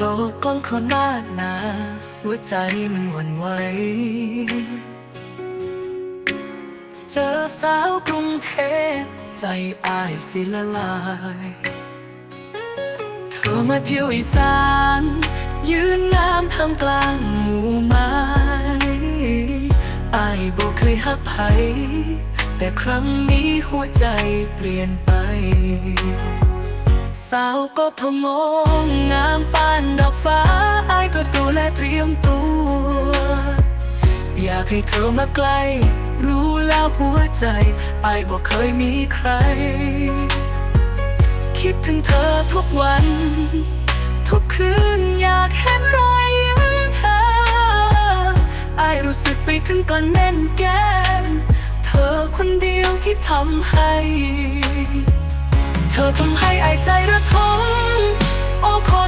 โศกกล้องคนมากหนาหัวใจมันหวั่นไหวเจอสาวกรุงเทพ ใจอายสิละลาย เธอมาเที่ยวอีสาน ยืนน้ำทำกลางหมู่ไม้อายบอกเคยหักไผแต่ครั้งนี้หัวใจเปลี่ยนไป สาวก็พะมงงามปานดอกฟ้าอายก็ดูแลเตรียมตัว อยากให้เธอมาใกล้รู้แล้วหัวใจอายบอกเคยมีใคร คิดถึงเธอทุกวัน ทุกคืนอยากเห็นรอยยิ้มเธออายรู้สึกไปถึงกลันแน่นแก้มเธอคนเดียวที่ทำให้ ธอทำให้อายใจระทมโอ้คน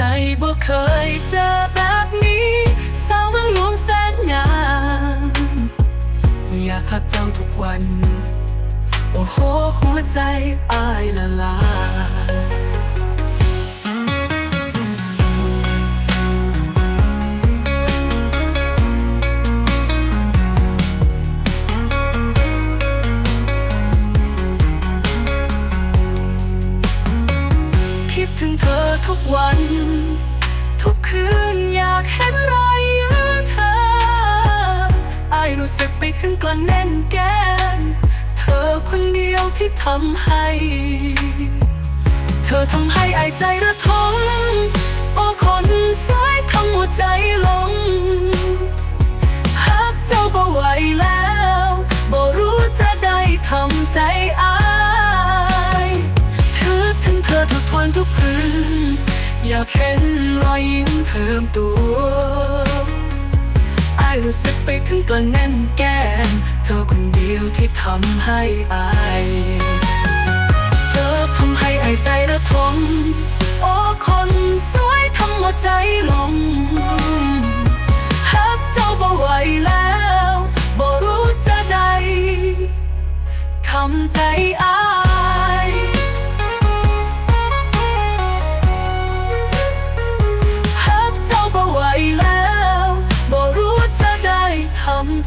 ใจบ่เคยเจอแบบนี้สาวเมืองหลวงแสนงามอยากหักเจ้าทุกวัน โอ้โหหัวใจอายละลายคิดถึงเธอทุกวัน ถึงกลันแน่นแก้มเธอคนเดียวที่ทำให้ เธอทำให้อายใจระทมโอ้คนสวยทั้งหัวใจหลงหักเจ้าบ่ไหวแล้วบ่รู้จะได้ทำใจอายคิดถึงเธอทุกวันทุกคืนอยากเห็นรอยยิ้มเทิมตัว รู้สึกไปถึงกระแน่นแก้ม เธอคนเดียวที่ทำให้อายเธอทำให้อายใจระทมโอ้คนสวยทำหัวใจหลง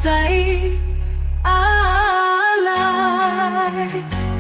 tight. I like.